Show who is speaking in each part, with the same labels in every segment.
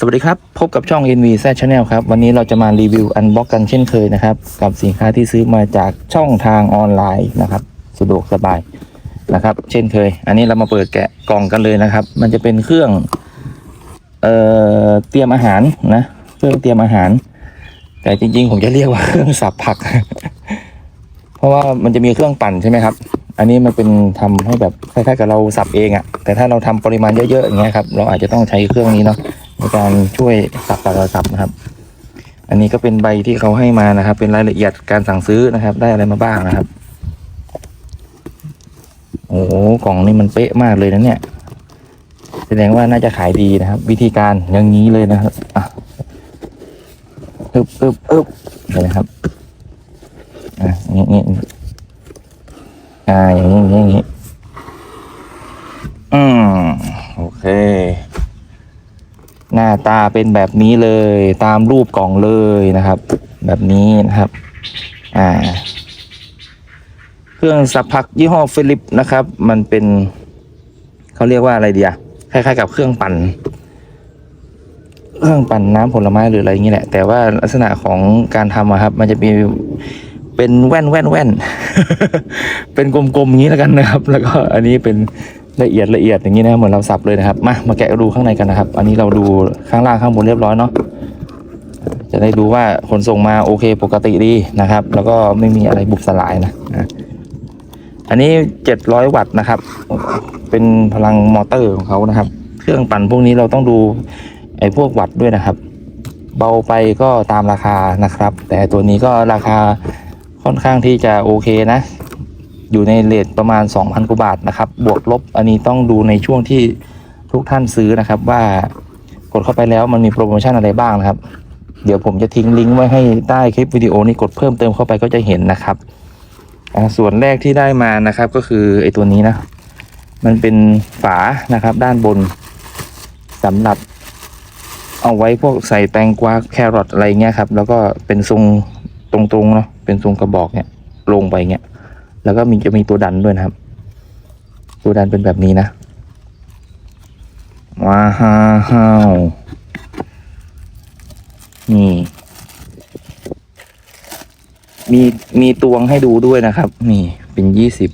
Speaker 1: สวัสดีครับ พบกับช่อง NV Z Channel ครับ วันนี้เราจะมารีวิวอันบ็อกกันเช่นเคยนะครับ กับสินค้าที่ซื้อมาจากช่องทางออนไลน์นะครับ สะดวกสบายนะครับ เช่นเคย อันนี้เรามาเปิดแกะกล่องกันเลยนะครับ มันจะเป็นเครื่องเอ่อเตรียมอาหารนะเครื่องเตรียมอาหาร แต่จริง ๆ ผมจะเรียกว่าเครื่องสับผัก เพราะว่ามันจะมีเครื่องปั่นใช่ไหมครับ อันนี้มันเป็นทำให้แบบคล้ายๆกับเราสับเองอะแต่ถ้าเราทำปริมาณเยอะๆอย่างเงี้ยครับเราอาจจะต้องใช้เครื่องนี้เนาะ ในการช่วยสับสับสับสับนะครับ อันนี้ก็เป็นใบที่เขาให้มานะครับ เป็นรายละเอียดการสั่งซื้อนะครับ ได้อะไรมาบ้างนะครับ โอ้โหกล่องนี่มันเป๊ะมากเลยนะเนี่ย แสดงว่าน่าจะขายดีนะครับ วิธีการอย่างนี้เลยนะครับอะอึบอึบอึบเลยนะครับอะอย่างนี้อ่างนี้อ่าอย่างนี้อย่างนี้อย่างนี้อืมโอเค หน้าตาเป็นแบบนี้เลยตามรูปกล่องเลยนะครับ แบบนี้นะครับอ่าเครื่องสับผักยี่ห้อฟิลิปนะครับ มันเป็นเขาเรียกว่าอะไรเดียคล้ายๆกับเครื่องปั่น เครื่องปั่นน้ำผลไม้หรืออะไรอย่างนี้แหละ แต่ว่าลักษณะของการทำอะครับ มันจะมีเป็นแว่นแว่นแว่นเป็นกลมๆอย่างนี้แล้วกันนะครับ แล้วก็อันนี้เป็น ละเอียดละเอียดอย่างนี้นะครับเหมือนเราสับเลยนะครับ มามาแกะดูข้างในกันนะครับ อันนี้เราดูข้างล่างข้างบนเรียบร้อยเนาะจะได้ดูว่าขนส่งมาโอเคปกติดีนะครับ แล้วก็ไม่มีอะไรบุบสลายนะอะอันนี้เจ็ดร้อยวัตต์นะครับ เป็นพลังมอเตอร์ของเขานะครับ เครื่องปั่นพวกนี้เราต้องดูไอ้พวกวัตต์ด้วยนะครับ เบาไปก็ตามราคานะครับ แต่ตัวนี้ก็ราคาค่อนข้างที่จะโอเคนะ อยู่ในเลทประมาณ 2,000กว่าบาทนะครับ บวกลบอันนี้ต้องดูในช่วงที่ทุกท่านซื้อนะครับ ว่ากดเข้าไปแล้วมันมีโปรโมชั่นอะไรบ้างนะครับ เดี๋ยวผมจะทิ้งลิงก์ไว้ให้ใต้คลิปวิดีโอนี้กดเพิ่มเติมเข้าไปก็จะเห็นนะครับส่วนแรกที่ได้มานะครับก็คือไอ้ตัวนี้นะ มันเป็นฝานะครับ ด้านบนสำหรับเอาไว้พวกใส่แตงกวาแครอทอะไรเงี้ยครับ แล้วก็เป็นทรงตรงๆเนาะเป็นทรงกระบอกเนี่ยลงไปเงี้ย แล้วก็มีจะมีตัวดันด้วยนะครับ ตัวดันเป็นแบบนี้นะว้าฮาวนี่มีมีตวงให้ดูด้วยนะครับ นี่เป็นยี่สิบ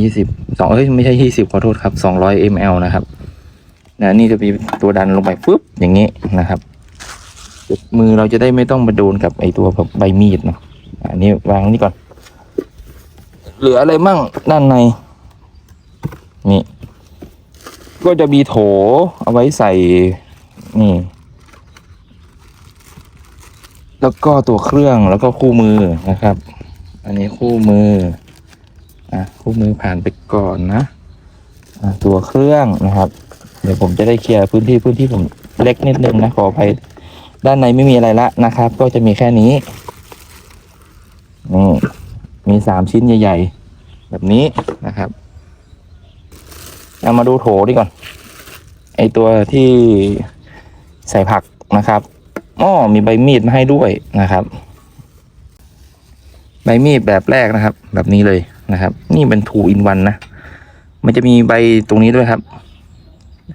Speaker 1: ยี่สิบสองเอ้ยไม่ใช่ยี่สิบขอโทษครับสองร้อยมลนะครับนะนี่จะมีตัวดันลงไปปุ๊บอย่างนี้นะครับมือเราจะได้ไม่ต้องมาโดนกับไอตัวแบบใบมีดเนาะอันนี้วางนี่ก่อน เหลืออะไรมั่งด้านใน นี่ ก็จะมีโถเอาไว้ใส่ นี่ แล้วก็ตัวเครื่องแล้วก็คู่มือนะครับ อันนี้คู่มืออะคู่มือผ่านไปก่อนนะอะตัวเครื่องนะครับ เดี๋ยวผมจะได้เคลียร์พื้นที่พื้นที่ผมเล็กนิดนึงนะขออภัยด้านในไม่มีอะไรละนะครับ ก็จะมีแค่นี้นี่ มีสามชิ้นใหญ่ ๆ แบบนี้นะครับเอามาดูโถดีก่อน ไอตัวที่ใส่ผักนะครับอ้อมีใบมีดมาให้ด้วยนะครับ ใบมีดแบบแรกนะครับ แบบนี้เลยนะครับ นี่เป็นทูอินวันนะ มันจะมีใบตรงนี้ด้วยครับ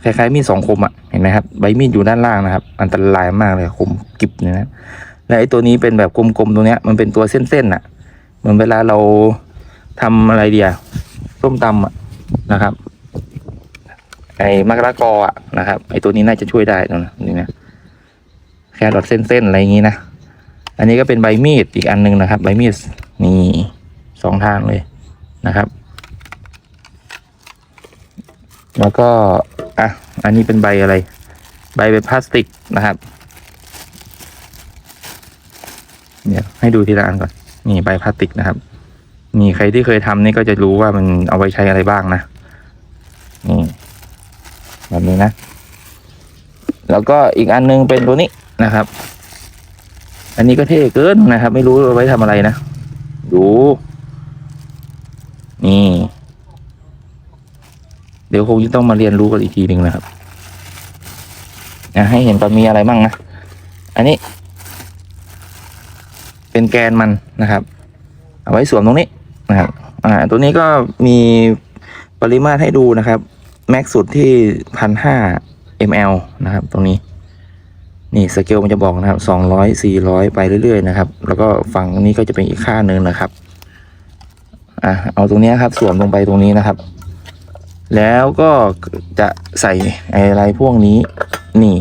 Speaker 1: คล้ายๆมีดสองคมอะเห็นไหมครับใบมีดอยู่ด้านล่างนะครับ อันตรายมากเลยคมกริบเนี่ยนะและไอ้ตัวนี้เป็นแบบกลมๆตรงเนี้ยมันเป็นตัวเส้นๆอะ มือนเวลาเราทำอะไรเดียส้มตำอะนะครับ ไอ้มะละกออะนะครับ ไอ้ตัวนี้น่าจะช่วยได้นะนี่นะแครอทเส้นๆอะไรอย่างงี้นะอันนี้ก็เป็นใบมีดอีกอันหนึงนะครับ ใบมีดนี่สองทางเลยนะครับ แล้วก็อะอันนี้เป็นใบอะไร ใบเป็นพลาสติกนะครับ เดี๋ยวให้ดูทีละอันก่อน นี่ใบพลาสติกนะครับ นี่ใครที่เคยทำนี่ก็จะรู้ว่ามันเอาไว้ใช้อะไรบ้างนะนี่แบบนี้นะ แล้วก็อีกอันนึงเป็นตัวนี้นะครับ อันนี้ก็เท่เกินนะครับ ไม่รู้เอาไว้ทำอะไรนะดูนี่ เดี๋ยวคงจะต้องมาเรียนรู้กันอีกทีหนึ่งนะครับให้เห็นตอนมีอะไรมั่งนะ อันนี้ เป็นแกนมันนะครับ เอาไว้สวมตรงนี้นะครับอ่าตัวนี้ก็มีปริมาตรให้ดูนะครับ แม็กสุดที่พันห้า ml นะครับ ตรงนี้ นี่สเกลมันจะบอกนะครับสองร้อยสี่ร้อยไปเรื่อยๆนะครับ แล้วก็ฝั่งนี้ก็จะเป็นอีกค่าหนึ่งนะครับอะเอาตรงนี้ครับสวมลงไปตรงนี้นะครับ แล้วก็จะใส่อะไรพวกนี้นี่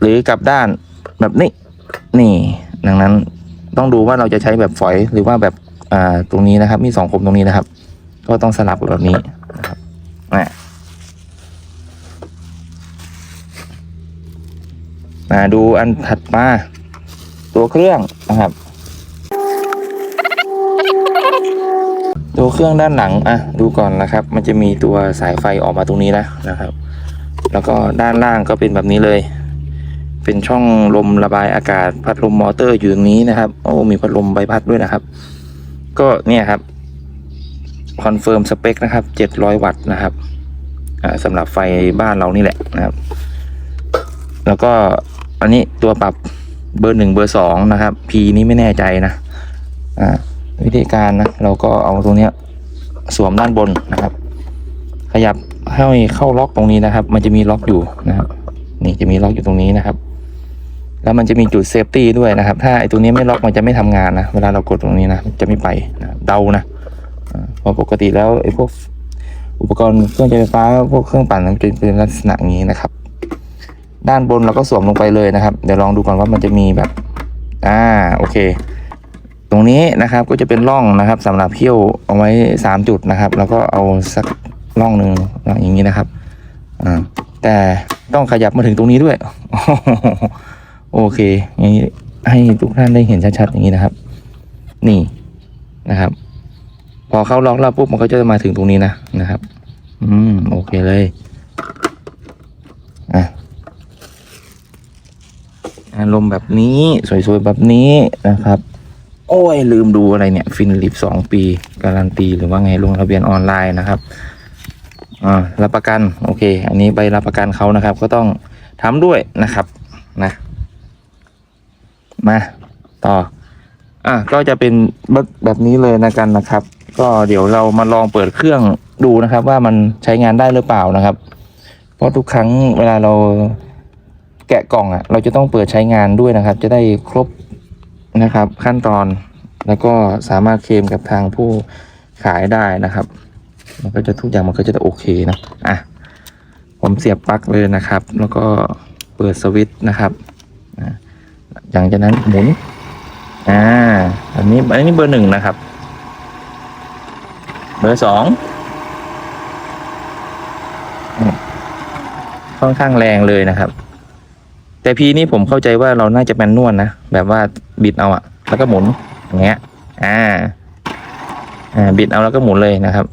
Speaker 1: หรือกลับด้านแบบนี้ นี่ดังนั้นต้องดูว่าเราจะใช้แบบฝอยหรือว่าแบบอ่าตรงนี้นะครับ มีสองคมตรงนี้นะครับ ก็ต้องสลับแบบนี้นะครับอะมาดูอันถัดมาตัวเครื่องนะครับ ตัวเครื่องด้านหลังอะดูก่อนนะครับ มันจะมีตัวสายไฟออกมาตรงนี้นะนะครับ แล้วก็ด้านล่างก็เป็นแบบนี้เลย เป็นช่องลมระบายอากาศ พัดลมมอเตอร์อยู่ตรงนี้นะครับ โอ้มีพัดลมใบพัดด้วยนะครับ ก็เนี่ยครับคอนเฟิร์มสเปคนะครับ 700 วัตต์นะครับสำหรับไฟบ้านเรานี่แหละนะครับ แล้วก็อันนี้ตัวปรับเบอร์หนึ่งเบอร์สองนะครับ P นี้ไม่แน่ใจนะวิธีการนะเราก็เอาตรงนี้สวมด้านบนนะครับ ขยับให้เข้าล็อกตรงนี้นะครับ มันจะมีล็อกอยู่นะครับ นี่จะมีล็อกอยู่ตรงนี้นะครับ แล้วมันจะมีจุดเซฟตี้ด้วยนะครับ ถ้าไอ้ตัวนี้ไม่ล็อกมันจะไม่ทำงานนะ เวลาเรากดตรงนี้นะ จะไม่ไปนะเดานะเพราะปกติแล้วไอ้พวกอุปกรณ์เครื่องใช้ไฟฟ้า พวกเครื่องปั่นมันจะเป็นลักษณะนี้นะครับ ด้านบนเราก็สวมลงไปเลยนะครับ เดี๋ยวลองดูก่อนว่ามันจะมีแบบ อ่า โอเค ตรงนี้นะครับก็จะเป็นร่องนะครับสำหรับเขี้ยวเอาไว้สามจุดนะครับ แล้วก็เอาสักร่องหนึ่งอย่างนี้นะครับ อ่า แต่ต้องขยับมาถึงตรงนี้ด้วย โอเคอย่างนี้ให้ทุกท่านได้เห็นชัดๆอย่างนี้นะครับ นี่นะครับ พอเข้าล็อกแล้วปุ๊บมันก็จะมาถึงตรงนี้นะนะครับ อืมโอเคเลยอะอารมณ์แบบนี้สวยๆแบบนี้นะครับ โอ้ยลืมดูอะไรเนี่ย ฟินลิปสองปีการันตีหรือว่าไงลงทะเบียนออนไลน์นะครับอ่ารับประกัน โอเค อันนี้ใบรับประกันเขานะครับ ก็ต้องทำด้วยนะครับ นะ มาต่อ อะก็จะเป็นแบบแบบนี้เลยนะกันนะครับ ก็เดี๋ยวเรามาลองเปิดเครื่องดูนะครับ ว่ามันใช้งานได้หรือเปล่านะครับ เพราะทุกครั้งเวลาเราแกะกล่องอะ เราจะต้องเปิดใช้งานด้วยนะครับ จะได้ครบนะครับ ขั้นตอนแล้วก็สามารถเคลมกับทางผู้ขายได้นะครับ มันก็จะทุกอย่างมันก็จะโอเคนะอะผมเสียบปลั๊กเลยนะครับ แล้วก็เปิดสวิตช์นะครับอะ หลังจากนั้นหมุน อ่า อันนี้ อันนี้เบอร์หนึ่งนะครับ เบอร์สองค่อนข้างแรงเลยนะครับ แต่พีนี้ผมเข้าใจว่าเราน่าจะแมนนวลนะ แบบว่าบิดเอาอะแล้วก็หมุนอย่างเงี้ย อ่า อ่า บิดเอาแล้วก็หมุนเลยนะครับ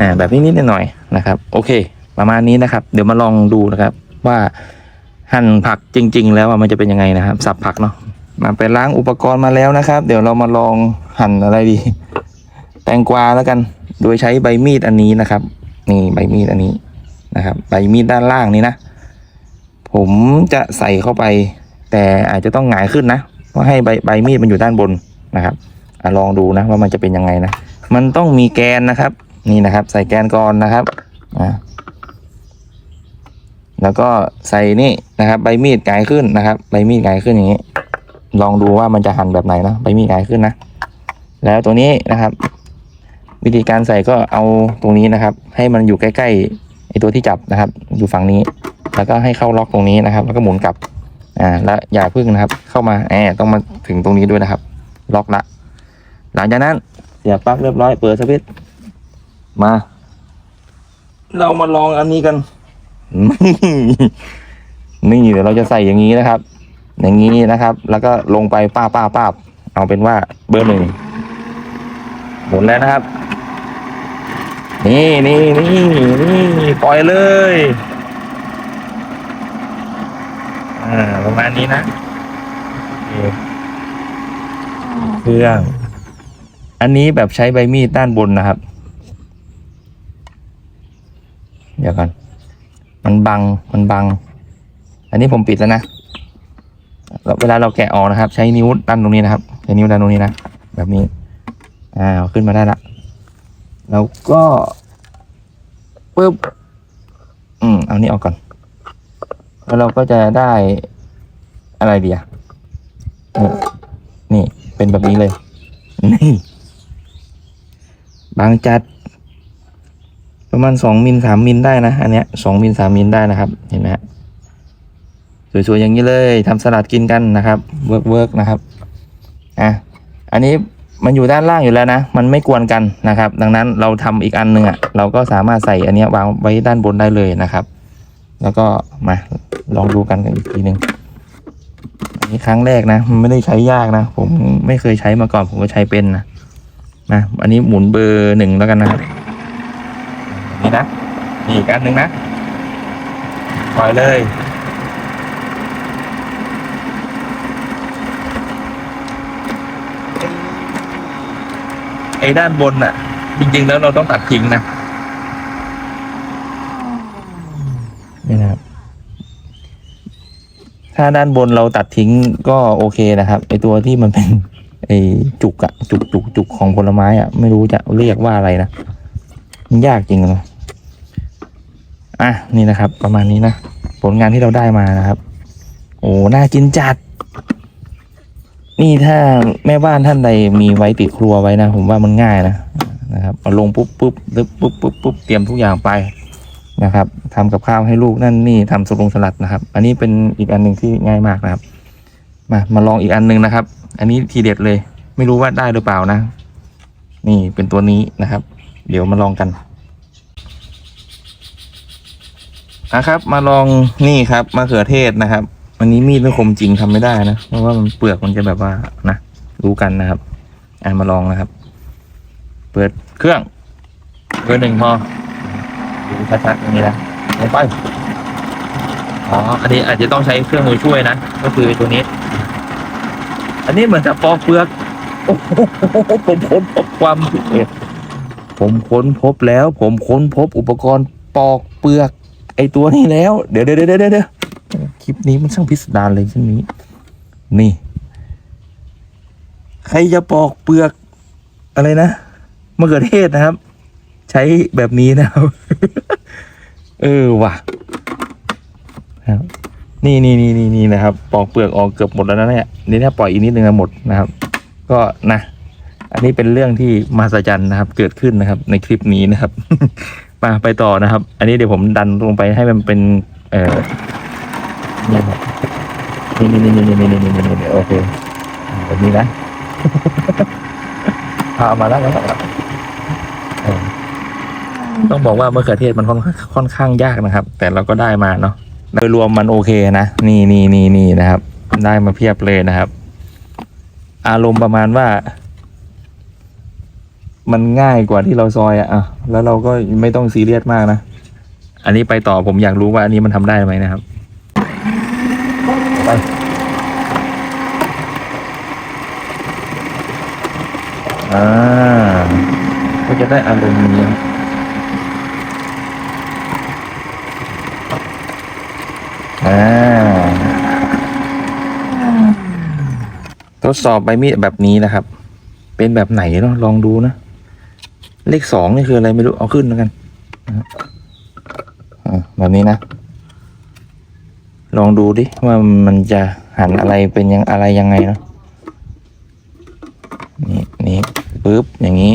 Speaker 1: อ่า แบบนี้นิดหน่อยๆนะครับ โอเค ประมาณนี้นะครับ เดี๋ยวมาลองดูนะครับว่า หั่นผักจริง ๆ แล้วมันจะเป็นยังไงนะครับสับผักเนาะมาไปล้างอุปกรณ์มาแล้วนะครับ เดี๋ยวเรามาลองหั่นอะไรดี แตงกวาแล้วกัน โดยใช้ใบมีดอันนี้นะครับ นี่ใบมีดอันนี้นะครับ ใบมีดด้านล่างนี้นะ ผมจะใส่เข้าไป แต่อาจจะต้องหงายขึ้นนะเพราะให้ใบใบมีดมันอยู่ด้านบนนะครับอลองดูนะว่ามันจะเป็นยังไงนะ มันต้องมีแกนนะครับ นี่นะครับ ใส่แกนก่อนนะครับอ่า แล้วก็ใส่นี่นะครับ ใบมีดหงายขึ้นนะครับ ใบมีดหงายขึ้นอย่างนี้ ลองดูว่ามันจะหั่นแบบไหนนะใบมีดหงายขึ้นนะ แล้วตัวนี้นะครับ วิธีการใส่ก็เอาตรงนี้นะครับ ให้มันอยู่ใกล้ๆไอตัวที่จับนะครับ อยู่ฝั่งนี้ แล้วก็ให้เข้าล็อกตรงนี้นะครับ แล้วก็หมุนกลับอ่าแล้วอย่าพึ่งนะครับ เข้ามาแอบต้องมาถึงตรงนี้ด้วยนะครับ ล็อกละ หลังจากนั้นเสียบปลั๊กเรียบร้อยเปิดสวิตช์มา เรามาลองอันนี้กัน นี่เดี๋ยวเราจะใส่อย่างนี้นะครับ อย่างนี้นะครับ แล้วก็ลงไปป้าป้าป้าเอาเป็นว่าเบอร์หนึ่งหมุนแล้วนะครับ นี่นี่นี่นี่ปล่อยเลยอ่าประมาณนี้นะเครื่อง อันนี้แบบใช้ใบมีดด้านบนนะครับ เดี๋ยวก่อน มันบังมันบัง อันนี้ผมปิดแล้วนะเวลาเราแกะออกนะครับ ใช้นิ้วดันตรงนี้นะครับใช้นิ้วดันตรงนี้นะแบบนี้อ่าขึ้นมาได้ละแล้วก็ปึ๊บอืมเอานี่ออกก่อน แล้วเราก็จะได้อะไรดียนี่นี่เป็นแบบนี้เลย นี่บางจัด ประมาณสองมิลสามมิลได้นะ อันเนี้ยสองมิลสามมิลได้นะครับ เห็นไหมฮะสวยๆอย่างนี้เลยทำสลัดกินกันนะครับเวิร์กเวิร์กนะครับอะอันนี้มันอยู่ด้านล่างอยู่แล้วนะ มันไม่กวนกันนะครับ ดังนั้นเราทำอีกอันหนึ่งอะเราก็สามารถใส่อันเนี้ยวางไว้ด้านบนได้เลยนะครับ แล้วก็มาลองดูกันอีกทีหนึ่งอันนี้ครั้งแรกนะมันไม่ได้ใช้ยากนะ ผมไม่เคยใช้มาก่อนผมก็ใช้เป็นนะนะอันนี้หมุนเบอร์หนึ่งแล้วกันนะครับ นี่นะนี่อีกอันหนึ่งนะปล่อยเลยไอ้ด้านบนน่ะ จริง ๆ แล้วเราต้องตัดทิ้งนะนี่นะครับ ถ้าด้านบนเราตัดทิ้งก็โอเคนะครับไอตัวที่มันเป็นไอจุกอะจุกจุกจุกของผลไม้อะไม่รู้จะเรียกว่าอะไรนะมันยากจริงเลย อะนี่นะครับ ประมาณนี้นะ ผลงานที่เราได้มานะครับ โอ้น่ากินจัด นี่ถ้าแม่บ้านท่านใดมีไว้ติดครัวไว้นะ ผมว่ามันง่ายนะนะครับเอาลงปุ๊บปุ๊บปุ๊บปุ๊บปุ๊บปุ๊บเตรียมทุกอย่างไปนะครับทำกับข้าวให้ลูกนั่นนี่ทำสลงสลัดนะครับ อันนี้เป็นอีกอันหนึ่งที่ง่ายมากนะครับ มามาลองอีกอันหนึ่งนะครับ อันนี้ทีเด็ดเลย ไม่รู้ว่าได้หรือเปล่านะ นี่เป็นตัวนี้นะครับ เดี๋ยวมาลองกัน นะครับ มาลองนี่ครับมะเขือเทศนะครับอันนี้มีดไม่คมจริงทำไม่ได้นะเพราะว่ามันเปลือกมันจะแบบว่านะรู้กันนะครับ อะมาลองนะครับ เปิดเครื่องเบอร์หนึ่งพอดูชัดๆอย่างนี้นะลงไปอ๋ออันนี้อาจจะต้องใช้เครื่องมือช่วยนะก็คือตัวนี้ อันนี้เหมือนจะปอกเปลือกโอ้โหผมค้นพบความผิดผมค้นพบแล้ว ผมค้นพบอุปกรณ์ปอกเปลือก ไอตัวนี้แล้ว เดี๋ยวเดี๋ยวเดี๋ยวเดี๋ยวคลิปนี้มันช่างพิสดารเลยช่วงนี้ นี่ ใครจะปอกเปลือกอะไรนะมะเขือเทศนะครับ ใช้แบบนี้นะครับ เออว่ะครับนี่นี่นี่นี่นี่นะครับ ปอกเปลือกออกเกือบหมดแล้วนะเนี่ยนี่ถ้าปล่อยอีกนิดนึงจะหมดนะครับ ก็นะ อันนี้เป็นเรื่องที่มหัศจรรย์นะครับ เกิดขึ้นนะครับ ในคลิปนี้นะครับ มาไปต่อนะครับ อันนี้เดี๋ยวผมดันลงไปให้มันเป็น เอ่อนี่ครับนี่นี่นี่นี่นี่นี่นี่นี่นี่โอเคแบบนี้นะพามาแล้วแล้วแล้วเออต้องบอกว่ามะเขือเทศมันค่อนค่อนข้างยากนะครับ แต่เราก็ได้มาเนาะโดยรวมมันโอเคนะนี่นี่นี่นี่นะครับ ได้มาเพียบเลยนะครับ อารมณ์ประมาณว่า มันง่ายกว่าที่เราซอยอะอะแล้วเราก็ไม่ต้องซีเรียสมากนะ อันนี้ไปต่อผมอยากรู้ว่าอันนี้มันทำได้ไหมนะครับ ไป อ่า ก็จะได้อารมณ์นี้อ่า ทดสอบใบมีดแบบนี้นะครับ เป็นแบบไหนเนาะลองดูนะ เลขสองนี่คืออะไรไม่รู้เอาขึ้นแล้วกันอแบบนี้นะ ลองดูดิว่ามันจะหันอะไรเป็นยังอะไรยังไงเนาะนี่นี่ปึ๊บอย่างนี้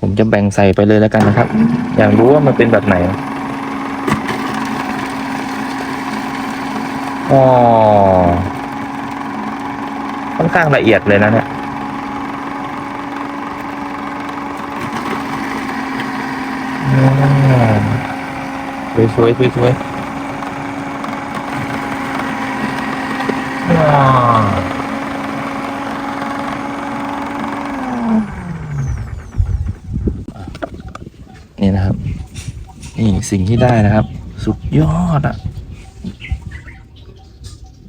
Speaker 1: ผมจะแบ่งใส่ไปเลยแล้วกันนะครับ อยากรู้ว่ามันเป็นแบบไหนอ๋อค่อนข้างละเอียดเลยนะเนี่ย อืมสวยๆสวยๆว้าวนี่นะครับ นี่สิ่งที่ได้นะครับ สุดยอดอะ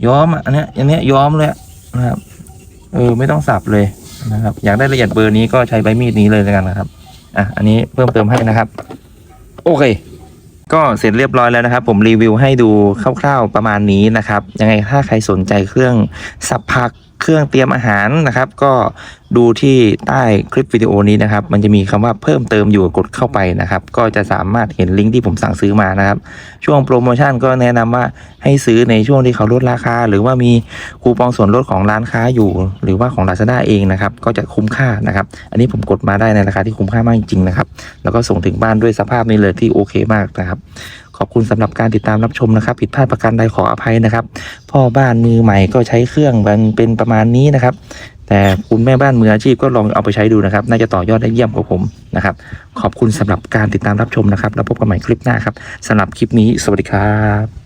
Speaker 1: ย้อมอะอันเนี้ยอันเนี้ยย้อมเลยอะนะครับ เออไม่ต้องสับเลยนะครับ อยากได้ละเอียดเบอร์นี้ก็ใช้ใบมีดนี้เลยแล้วกันนะครับ อะ อันนี้เพิ่มเติมให้นะครับ โอเค ก็เสร็จเรียบร้อยแล้วนะครับ ผมรีวิวให้ดูคร่าวๆประมาณนี้นะครับ ยังไงถ้าใครสนใจเครื่องสับผัก เครื่องเตรียมอาหารนะครับ ก็ดูที่ใต้คลิปวิดีโอนี้นะครับ มันจะมีคำว่าเพิ่มเติมอยู่กดเข้าไปนะครับ ก็จะสามารถเห็นลิงก์ที่ผมสั่งซื้อมานะครับ ช่วงโปรโมชั่นก็แนะนำว่าให้ซื้อในช่วงที่เขาลดราคา หรือว่ามีคูปองส่วนลดของร้านค้าอยู่ หรือว่าของ Lazada เองนะครับ ก็จะคุ้มค่านะครับ อันนี้ผมกดมาได้ในราคาที่คุ้มค่ามากจริงๆนะครับ แล้วก็ส่งถึงบ้านด้วยสภาพนี้เลยที่โอเคมากนะครับ อบคุณสำหรับการติดตามรับชมนะครับ ผิดพลาดประการใดขออภัยนะครับ พ่อบ้านมือใหม่ก็ใช้เครื่องมันเป็นประมาณนี้นะครับ แต่คุณแม่บ้านมืออาชีพก็ลองเอาไปใช้ดูนะครับ น่าจะต่อยอดได้เยี่ยมกว่าผมนะครับ ขอบคุณสำหรับการติดตามรับชมนะครับ แล้วพบกันใหม่คลิปหน้าครับสำหรับคลิปนี้ สวัสดีครับ